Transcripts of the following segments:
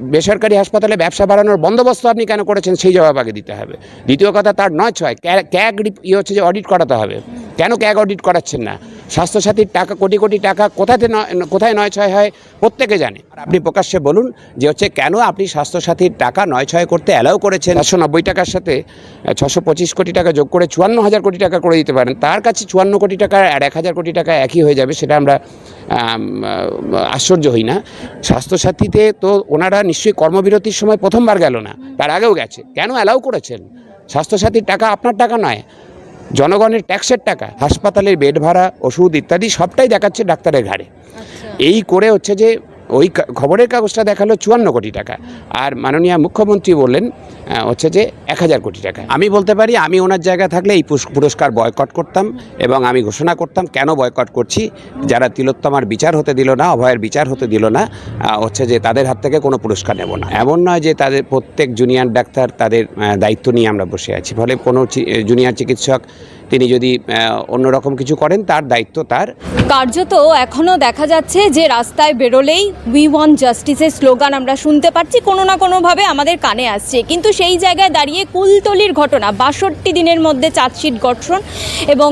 বেসরকারি হাসপাতালে ব্যবসা বাড়ানোর বন্দোবস্ত আপনি কেন করেছেন সেই জবাব আগে দিতে হবে। দ্বিতীয় কথা তার নয় ছয়। ক্যা- ক্যাগ ইয়ে হচ্ছে যে অডিট করাতে হবে। কেন ক্যাগ অডিট করাচ্ছেন না? স্বাস্থ্যসাথীর টাকা, কোটি কোটি টাকা কোথাতে কোথায় নয় ছয় হয় প্রত্যেকে জানে। আপনি প্রকাশ্যে বলুন যে হচ্ছে কেন আপনি স্বাস্থ্যসাথীর টাকা নয় ছয় করতে অ্যালাউ করেছেন? একশো নব্বই টাকার সাথে ছশো পঁচিশ কোটি টাকা যোগ করে চুয়ান্ন হাজার কোটি টাকা করে দিতে পারেন। তার কাছে চুয়ান্ন কোটি টাকা আর এক হাজার কোটি টাকা একই হয়ে যাবে, সেটা আমরা আশ্চর্য হই না। স্বাস্থ্যসাথীতে তো ওনারা নিশ্চয়ই কর্মবিরতির সময় প্রথমবার গেল না, তার আগেও গেছে। কেন অ্যালাউ করেছেন? স্বাস্থ্যসাথীর টাকা আপনার টাকা নয় জনগণের ট্যাক্সের টাকা হাসপাতালের বেড ভাড়া ওষুধ ইত্যাদি সবটাই দেখাচ্ছে ডাক্তারের ঘাড়ে। এই করে হচ্ছে যে ওই খবরের কাগজটা দেখাল চুয়ান্ন কোটি টাকা। আর মাননীয় মুখ্যমন্ত্রী বললেন হচ্ছে যে এক হাজার কোটি টাকা। আমি বলতে পারি, আমি ওনার জায়গা থাকলে এই পুরস- পুরস্কার বয়কট করতাম এবং আমি ঘোষণা করতাম কেন বয়কট করছি। যারা তিলোত্তমার বিচার হতে দিল না, অভয়ের বিচার হতে দিল না হচ্ছে যে তাদের হাত থেকে কোনো পুরস্কার নেব না। এমন নয় যে তাদের প্রত্যেক জুনিয়র ডাক্তার তাদের দায়িত্ব নিয়ে আমরা বসে আছি। ফলে কোনো জুনিয়র চিকিৎসক তিনি যদি অন্যরকম কিছু করেন তার দায়িত্ব তার। কার্যত এখনও দেখা যাচ্ছে যে রাস্তায় বেরোলেই উই ওয়ান জাস্টিসের স্লোগান আমরা শুনতে পাচ্ছি কোনো না কোনোভাবে আমাদের কানে আসছে। কিন্তু সেই জায়গায় দাঁড়িয়ে কুলতলির ঘটনা বাষট্টি দিনের মধ্যে চার্জশিট গঠন এবং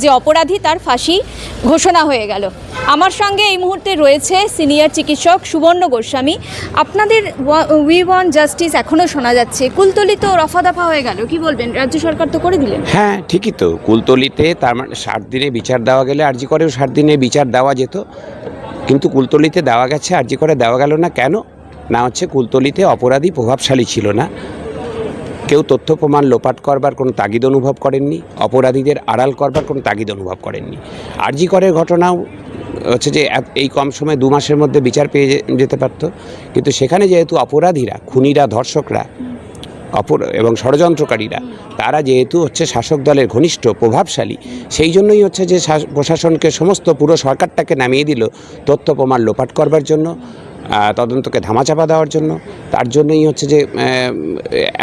যে অপরাধী তার ফাঁসি ঘোষণা হয়ে গেল। আমার সঙ্গে এই মুহূর্তে রয়েছে সিনিয়র চিকিৎসক সুবর্ণ গোস্বামী। আপনাদের উই ওয়ান জাস্টিস এখনও শোনা যাচ্ছে। কুলতলি তো রফা দফা হয়ে গেল কি বলবেন? রাজ্য সরকার তো করে দিলেন। হ্যাঁ ঠিকই তো। কুলতলিতে তার মানে ষাট দিনে বিচার দেওয়া গেলে আরজি করেও ষাট দিনে বিচার দেওয়া যেত। কিন্তু কুলতলিতে দেওয়া গেছে, আরজি করে দেওয়া গেল না কেন? না হচ্ছে কুলতলিতে অপরাধী প্রভাবশালী ছিল না। কেউ তথ্য প্রমাণ লোপাট করবার কোনো তাগিদ অনুভব করেননি, অপরাধীদের আড়াল করবার কোনো তাগিদ অনুভব করেননি। আরজি করের ঘটনাও হচ্ছে যে এই কম সময়ে দু মাসের মধ্যে বিচার পেয়ে যেতে পারত। কিন্তু সেখানে যেহেতু অপরাধীরা, খুনিরা, ধর্ষকরা অপর এবং ষড়যন্ত্রকারীরা। তারা যেহেতু হচ্ছে শাসক দলের ঘনিষ্ঠ, প্রভাবশালী, সেই জন্যই হচ্ছে যে শাস- প্রশাসনকে সমস্ত পুরো সরকারটাকে নামিয়ে দিল তথ্য প্রমাণ লোপাট করবার জন্য তদন্তকে ধামাচাপা দেওয়ার জন্য। তার জন্যই হচ্ছে যে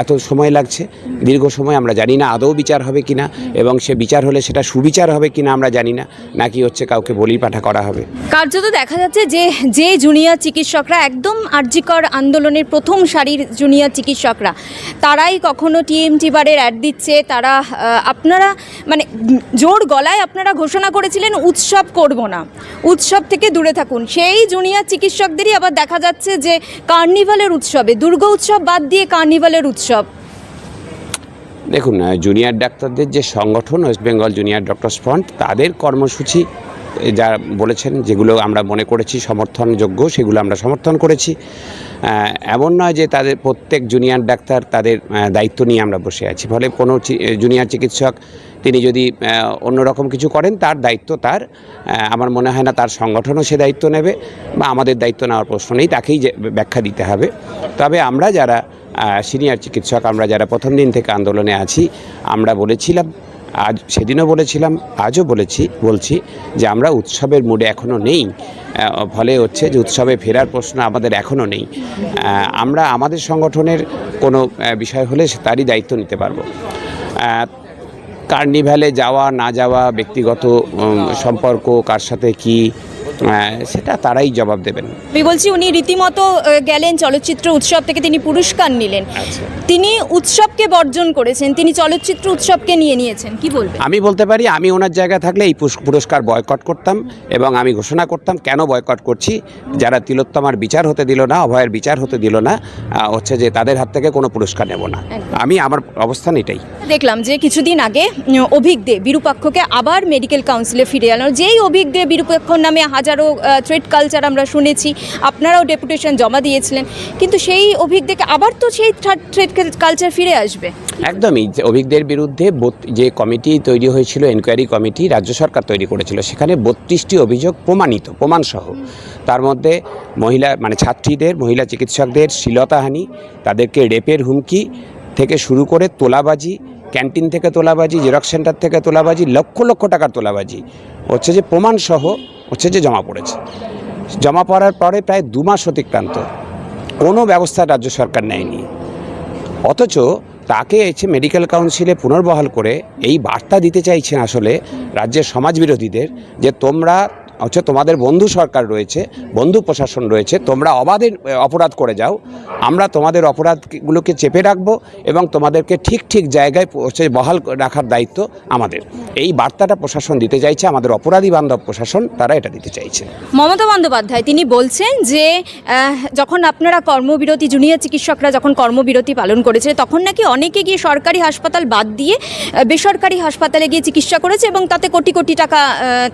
এত সময় লাগছে, দীর্ঘ সময় আমরা জানি না আদৌ বিচার হবে কি না এবং সে বিচার হলে সেটা সুবিচার হবে কি না আমরা জানি না, নাকি হচ্ছে কাউকে বলি পাঠা করা হবে। কার্যত দেখা যাচ্ছে যে যে জুনিয়র চিকিৎসকরা একদম আর্যিকর আন্দোলনের প্রথম সারির জুনিয়র চিকিৎসকরা, তারাই কখনো টিএমটি বারের অ্যাড দিচ্ছে, তারা আপনারা মানে জোর গলায় আপনারা ঘোষণা করেছিলেন, উৎসব করব না, উৎসব থেকে দূরে থাকুন। সেই জুনিয়র চিকিৎসকদেরই আবার দেখা যাচ্ছে যে, কার্নিভালের উৎসবে দুর্গা উৎসব বাদ দিয়ে কার্নিভালের উৎসব। দেখুন জুনিয়র ডাক্তারদের যে সংগঠন West Bengal junior doctors front তাদের কর্মসূচি যা বলেছেন, যেগুলো আমরা মনে করেছি সমর্থনযোগ্য, সেগুলো আমরা সমর্থন করেছি। এমন নয় যে তাদের প্রত্যেক জুনিয়র ডাক্তার তাদের দায়িত্ব নিয়ে আমরা বসে আছি। ফলে কোনো জুনিয়র চিকিৎসক তিনি যদি অন্যরকম কিছু করেন, তার দায়িত্ব তার। আমার মনে হয় না তার সংগঠনও সে দায়িত্ব নেবে বা আমাদের দায়িত্ব নেওয়ার প্রশ্ন নেই, তাকেই ব্যাখ্যা দিতে হবে। তবে আমরা যারা সিনিয়র চিকিৎসক, আমরা যারা প্রথম দিন থেকে আন্দোলনে আছি, আমরা বলেছিলাম, আজ সেদিনও বলেছিলাম, আজও বলেছি, বলছি যে আমরা উৎসবের মুডে এখনও নেই। ফলে হচ্ছে যে উৎসবে ফেরার প্রশ্ন আমাদের এখনও নেই। আমরা আমাদের সংগঠনের কোনো বিষয় হলে তারই দায়িত্ব নিতে পারব। কার্নিভ্যালে যাওয়া না যাওয়া ব্যক্তিগত সম্পর্ক কার সাথে কি সেটা তারাই জবাব দেবেন। আমি বলছি উনি রীতিমতো গেলেন চলচ্চিত্র উৎসব থেকে তিনি পুরস্কার নিলেন। আচ্ছা। তিনি উৎসবকে বর্জন করেছেন তিনি চলচ্চিত্র উৎসবকে নিয়ে নিয়েছেন কি বলবেন? আমি বলতে পারি আমি ওনার জায়গা থাকলে এই পুরস্কার বয়কট করতাম এবং আমি ঘোষণা করতাম কেন বয়কট করছি? যারা তিলোত্তমার বিচার হতে দিল না অভয়ের বিচার হতে দিল না হচ্ছে যে তাদের হাত থেকে কোনো পুরস্কার নেব না। আমি আমার অবস্থান এটাই। দেখলাম যে কিছুদিন আগে অভিক দে বিরূপাক্ষকে আবার মেডিকেল কাউন্সিলে ফিরে এলো যেই অভিক দে বিরূপাক্ষর নামে হাজারো থ্রেড কালচার আমরা শুনেছি, আপনারাও ডেপুটেশন জমা দিয়েছিলেন, কিন্তু সেই অভিক দেকে আবার তো সেই থ্রেড কালচার ফিরে আসবে। একদমই অভিজ্ঞদের বিরুদ্ধে যে কমিটি তৈরি হয়েছিল এনকোয়ারি কমিটি রাজ্য সরকার তৈরি করেছিল, সেখানে বত্রিশটি অভিযোগ প্রমাণিত, প্রমাণসহ। তার মধ্যে মহিলা মানে ছাত্রীদের, মহিলা চিকিৎসকদের শ্লীলতাহানি তাদেরকে রেপের হুমকি থেকে শুরু করে তোলাবাজি ক্যান্টিন থেকে তোলাবাজি জেরক্স সেন্টার থেকে তোলাবাজি, লক্ষ লক্ষ টাকার তোলাবাজি হচ্ছে যে প্রমাণসহ হচ্ছে যে জমা পড়েছে। জমা পড়ার পরে প্রায় দু মাস অতিক্রান্ত কোনো ব্যবস্থা রাজ্য সরকার নেয়নি। অথচ তাকে এসে মেডিকেল কাউন্সিলে পুনর্বহাল করে এই বার্তা দিতে চাইছেন আসলে রাজ্যের সমাজবিরোধীদের যে তোমরা হচ্ছে তোমাদের বন্ধু সরকার রয়েছে, বন্ধু প্রশাসন রয়েছে, তোমরা অবাধে অপরাধ করে যাও। আমরা তোমাদের অপরাধগুলোকে চেপে রাখব এবং তোমাদেরকে ঠিক ঠিক জায়গায় হচ্ছে বহাল রাখার দায়িত্ব আমাদের। এই বার্তাটা প্রশাসন দিতে চাইছে, আমাদের অপরাধী বান্ধব প্রশাসন, তারা এটা দিতে চাইছে। মমতা বন্দ্যোপাধ্যায়, তিনি বলছেন যে যখন আপনারা কর্মবিরতি, জুনিয়র চিকিৎসকরা যখন কর্মবিরতি পালন করেছে, তখন নাকি অনেকে গিয়ে সরকারি হাসপাতাল বাদ দিয়ে বেসরকারি হাসপাতালে গিয়ে চিকিৎসা করেছে এবং তাতে কোটি কোটি টাকা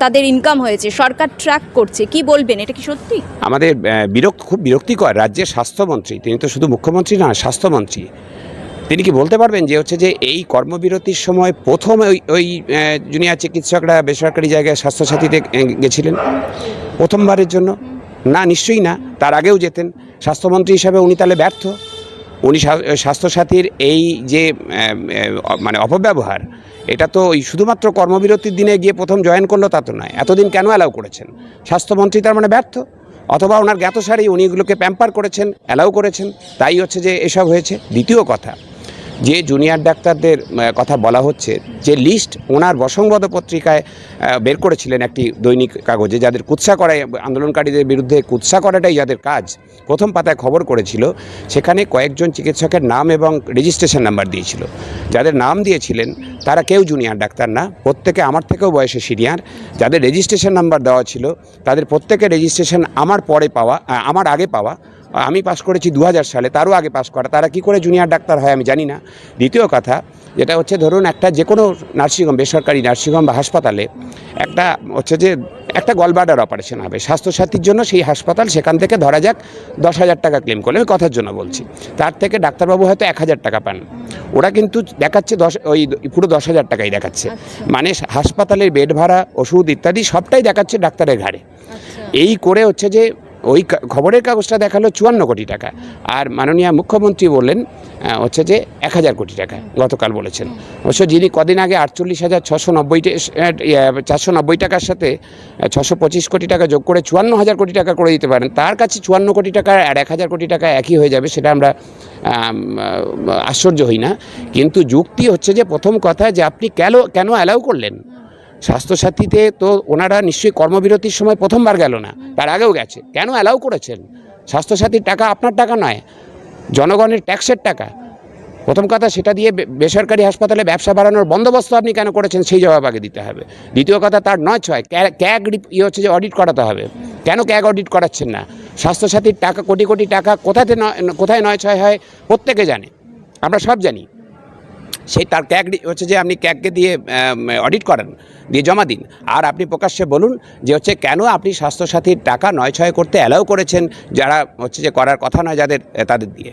তাদের ইনকাম হয়েছে। সরকার ট্র্যাক করছে, কি বলবেন? এটা কি সত্যি? আমাদের বিরক্ত, খুব বিরক্তিকর রাজ্যের স্বাস্থ্যমন্ত্রী, তিনি তো শুধু মুখ্যমন্ত্রী না স্বাস্থ্যমন্ত্রী। তিনি কি বলতে পারবেন যে হচ্ছে যে এই কর্মবিরতির সময় প্রথম ওই ওই জুনিয়র চিকিৎসকরা বেসরকারি জায়গায় স্বাস্থ্যসাথীতে গেছিলেন প্রথমবারের জন্য? না, নিশ্চয়ই না। তার আগেও যেতেন। স্বাস্থ্যমন্ত্রী হিসাবে উনি তাহলে ব্যর্থ। উনি স্বাস্থ্যসাথীর এই যে মানে অপব্যবহার এটা তো ওই শুধুমাত্র কর্মবিরতির দিনে গিয়ে প্রথম জয়েন করল তা তো নয়। এতদিন কেন অ্যালাউ করেছেন? স্বাস্থ্যমন্ত্রী তার মানে ব্যর্থ। অথবা ওনার জ্ঞাতসারেই উনি এগুলোকে প্যাম্পার করেছেন অ্যালাউ করেছেন। তাই হচ্ছে যে এসব হয়েছে। দ্বিতীয় কথা যে জুনিয়র ডাক্তারদের কথা বলা হচ্ছে, যে লিস্ট ওনার বসংবদ পত্রিকায় বের করেছিলেন একটি দৈনিক কাগজে, যাদের কুৎসা করায়, আন্দোলনকারীদের বিরুদ্ধে কুৎসা করাটাই যাদের কাজ, প্রথম পাতায় খবর করেছিল, সেখানে কয়েকজন চিকিৎসকের নাম এবং রেজিস্ট্রেশন নাম্বার দিয়েছিল। যাদের নাম দিয়েছিলেন, তারা কেউ জুনিয়র ডাক্তার না, প্রত্যেকে আমার থেকেও বয়সে সিনিয়র যাদের রেজিস্ট্রেশন নাম্বার দেওয়া ছিল, তাদের প্রত্যেকের রেজিস্ট্রেশন আমার পরে পাওয়া আমার আগে পাওয়া আমি পাশ করেছি দু হাজার সালে তারও আগে পাশ করা। তারা কি করে জুনিয়র ডাক্তার হয় আমি জানি না। দ্বিতীয় কথা যেটা হচ্ছে ধরুন একটা যে কোনো নার্সিংহোম বেসরকারি নার্সিংহোম বা হাসপাতালে একটা হচ্ছে যে একটা গলবার্ডার অপারেশন হবে। স্বাস্থ্যসাথীর জন্য সেই হাসপাতাল সেখান থেকে ধরা যাক দশ হাজার টাকা ক্লেম করলে। আমি কথার জন্য বলছি। তার থেকে ডাক্তারবাবু হয়তো এক হাজার টাকা পান। ওরা কিন্তু দেখাচ্ছে দশ ওই পুরো দশ হাজার টাকাই দেখাচ্ছে। মানে হাসপাতালের বেড ভাড়া ওষুধ ইত্যাদি সবটাই দেখাচ্ছে ডাক্তারের ঘাড়ে। এই করে হচ্ছে যে ওই খবরের কাগজটা দেখাল চুয়ান্ন কোটি টাকা। আর মাননীয় মুখ্যমন্ত্রী বললেন হচ্ছে যে এক হাজার কোটি টাকা, গতকাল বলেছেন। অবশ্য যিনি কদিন আগে আটচল্লিশ হাজার ছশো নব্বই চারশো নব্বই টাকার সাথে ছশো পঁচিশ কোটি টাকা যোগ করে চুয়ান্ন হাজার কোটি টাকা করে দিতে পারেন, তার কাছে চুয়ান্ন কোটি টাকা আর এক হাজার কোটি টাকা একই হয়ে যাবে, সেটা আমরা আশ্চর্য হই না। কিন্তু যুক্তি হচ্ছে যে প্রথম কথা যে আপনি কেন কেন অ্যালাউ করলেন? স্বাস্থ্যসাথীতে তো ওনারা নিশ্চয়ই কর্মবিরতির সময় প্রথমবার গেল না, তার আগেও গেছে। কেন অ্যালাউ করেছেন? স্বাস্থ্যসাথীর টাকা আপনার টাকা নয়, জনগণের ট্যাক্সের টাকা। প্রথম কথা সেটা দিয়ে বেসরকারি হাসপাতালে ব্যবসা বাড়ানোর বন্দোবস্ত আপনি কেন করেছেন সেই জবাব আগে দিতে হবে। দ্বিতীয় কথা তার নয় ছয়, ক্যা- ক্যাগ ইয়ে হচ্ছে যে অডিট করাতে হবে। কেন ক্যাগ অডিট করাচ্ছেন না? স্বাস্থ্যসাথীর টাকা, কোটি কোটি টাকা কোথাতে নয় কোথায় নয় ছয় হয়? প্রত্যেকে জানে। আমরা সব জানি। সেই তার ক্যাক হচ্ছে যে আপনি ক্যাককে দিয়ে অডিট করেন, দিয়ে জমা দিন। আর আপনি প্রকাশ্যে বলুন যে হচ্ছে কেন আপনি স্বাস্থ্যসাথীর টাকা নয় ছয় করতে অ্যালাউ করেছেন যারা হচ্ছে যে করার কথা নয় যাদের তাদের দিয়ে।